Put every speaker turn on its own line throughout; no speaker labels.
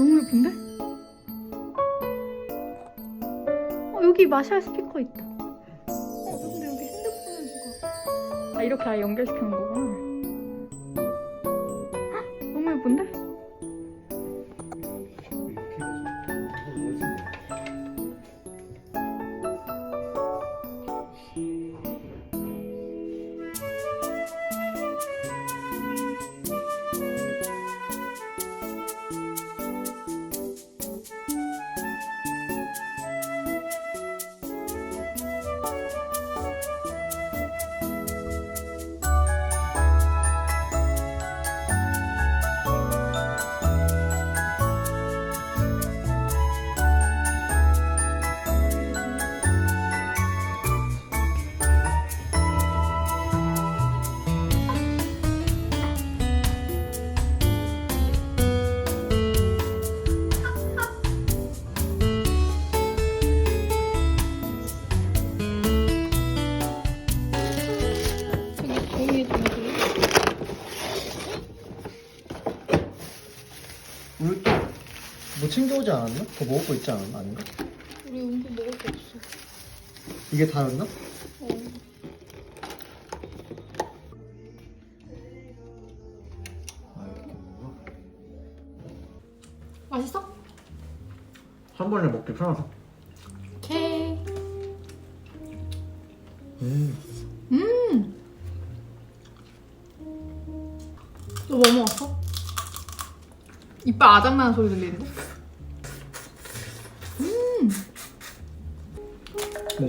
너무 예쁜데? 어, 여기 마샬 스피커 있다. 어, 근데 여기 핸드폰을 누가? 아, 이렇게 아예 연결시키는 거구나. 헉, 너무 예쁜데?
뭐 챙겨오지 않았나? 더 먹을 거 있지 않았나? 아닌가?
우리 음식 먹을 게 없어.
이게 다였나?
어.
아?
맛있어?
한 번에 먹기 편하다
오케이.
음
음. 너 뭐 먹었어? 이빨 아작나는 소리 들리는데?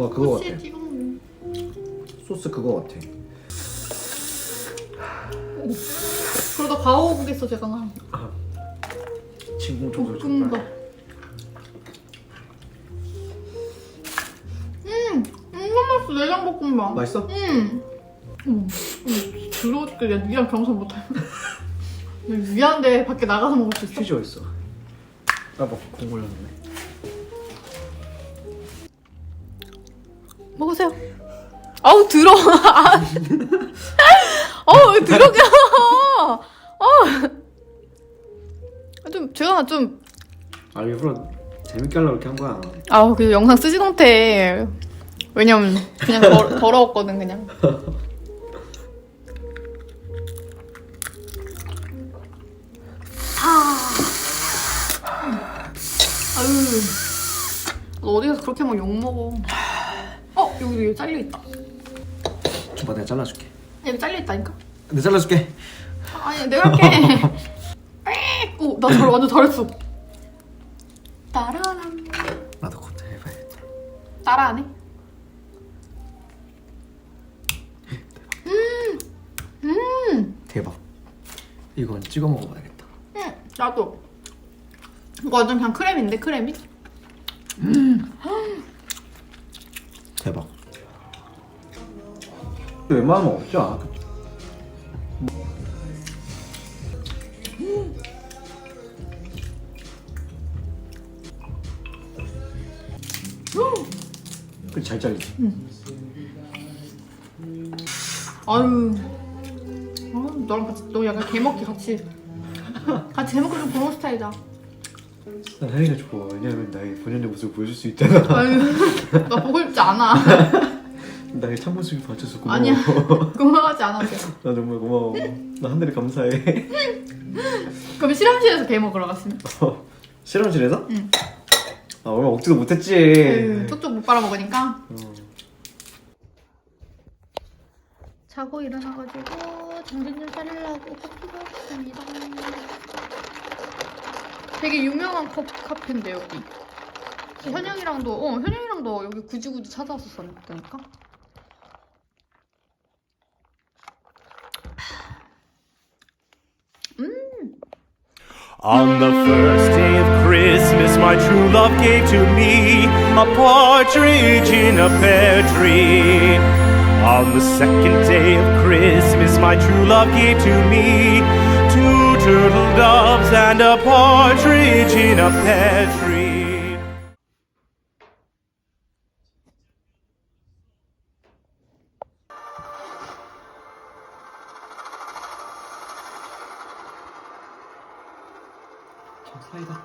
뭔가 그거 같아
찍어 먹는.
소스 그거 같아
그러다 가오겠어 제가 나.
진공 청소
볶음밥. 음, 이거 맛있어 내장 볶음밥.
맛있어?
음. 음. 들어오니까 야 니랑 경선 못해. 미안한데 밖에 나가서 먹을 수 있어?
휴지 어딨어? 아봐 공 올렸네
먹으세요. 아우 들어. 어우 들어가. 어. 좀 제가 좀
아 일부러 재밌게 하려고 이렇게 한 거야
아우 그 영상 쓰지 못해. 왜냐면 그냥 더, 더러웠거든 그냥. 아. 아유. 너 어디서 그렇게 막 욕 먹어? 어 여기 여기 잘려 있다.
줘봐 내가 잘라줄게
여기 잘려 있다니까.
내가 잘라줄게
아니 내가 할게. 오, 나 잘, 완전 잘했어. 따라란.
나도 곧 해봐야겠다
따라 안 해? 음, 음,
대박 이건 찍어 먹어봐야겠다
음, 나도. 이거 완전 그냥 크림인데 크림이?
대박 웬만하면 없지 않아? 그잘 잘리지?
아유, 아, 너랑 같이 너 약간 개먹기 같이 같이 개먹기 좀 그런 스타일이다.
난 혜리가 좋아 왜냐면 나의 본연의 모습을 보여줄 수 있잖아
아유, 나 보고 싶지 않아.
나의 참모습이 봐줘서 고마워
아니야, 고마워하지 않아. 쟤.
나 정말 고마워 나 하늘에 감사해
그럼 실험실에서 개 먹으러 갔으면.
실험실에서?
응.
아 얼마 억지도 못했지
아유, 쪽쪽 못 빨아먹으니까.
어.
자고 일어나가지고 정신 좀 차리려고 커피를 했습니다. 되게 유명한 컵 카페인데 여기. 현영이랑도 어 현영이랑도 여기 굳이 굳이 찾아왔었다니까.
On the first day of Christmas, my true love gave to me a partridge in a pear tree. On the second day of Christmas, my true love gave to me turtle doves and a partridge in a pear tree.
사이다.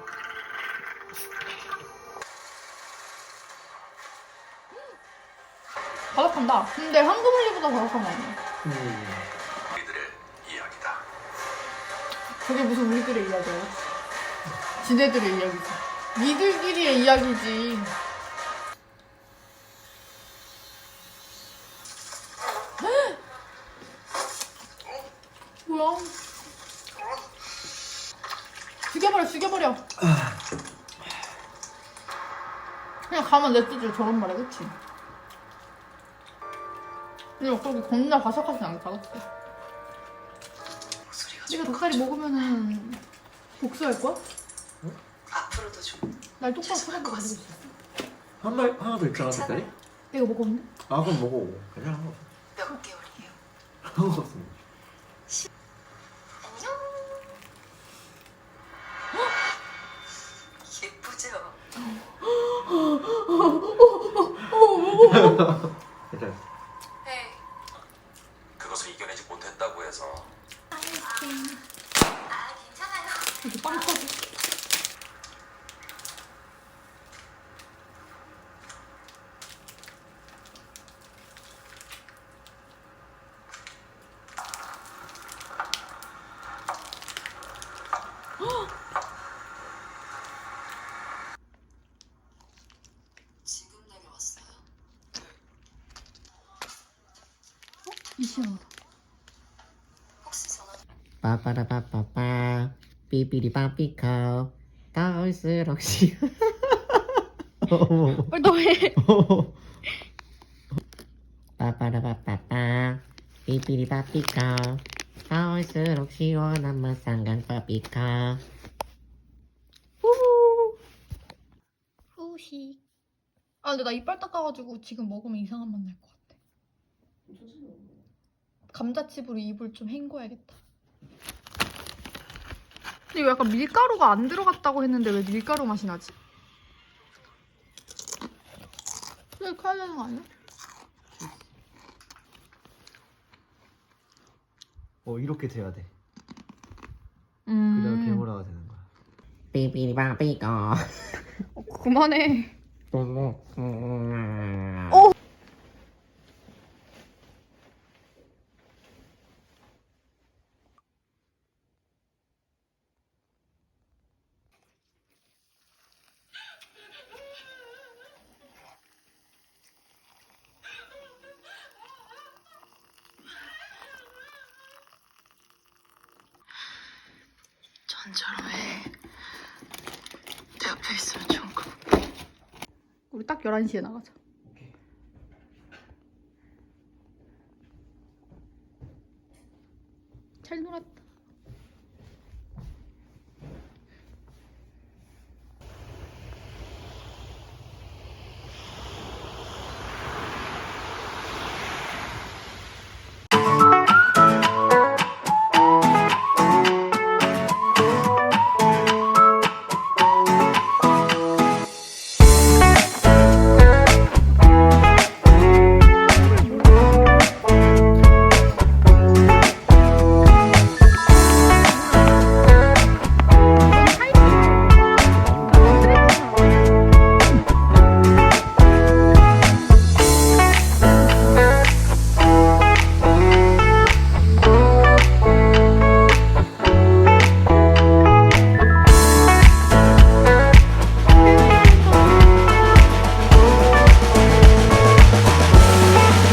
바삭한다. 근데 황금알리보다 바삭한 거 아니야?
음.
그게 무슨 우리들의 이야기야? 지네들의 이야기지. 니들끼리의 이야기지. 뭐야? 죽여버려, 죽여버려. 그냥 가만 냅두지 저런 말에 그치? 근데 막 그렇게 겁나 바삭하진 그치?
목소리가
네가 닭다리 먹으면은 복수할 거야?
앞으로도 좀
날 똑바로 쳐다보고 가지고 있어.
한 말, 하나 더 있잖아, 색깔이?
내가 먹었는데?
아, 그럼 먹어. 괜찮아.
몇 개월이에요?
한것 같습니다.
예쁘죠?
괜찮아.
네. 그것을 이겨내지 못했다고 해서
아 괜찮아요. 이렇게 빵 터져.
전화
빠빠라빠빠빠 삐삐리빠삐커 따올수록 시 어머
빨리 너 해.
어머 빠빠라빠빠빠 삐삐리빠삐커 따올수록 시원한 맛 상강빠삐커
후후. 후식. 아 근데 나 이빨 닦아가지고 지금 먹으면 이상한 맛 날 것 같아. 감자칩으로 입을 좀 헹궈야겠다. 근데 이거 약간 밀가루가 안 들어갔다고 했는데 왜 밀가루 맛이 나지? 이렇게 해야 되는 거 아니야?
어, 이렇게 돼야 돼.
음.
그래야 개모라가 되는 거야.
삐삐리빠삐커
어, 그만해.
어?
전처럼 해. 내 옆에 있으면 좋은 거.
우리 딱 11시에 나가자. 잘 놀았다.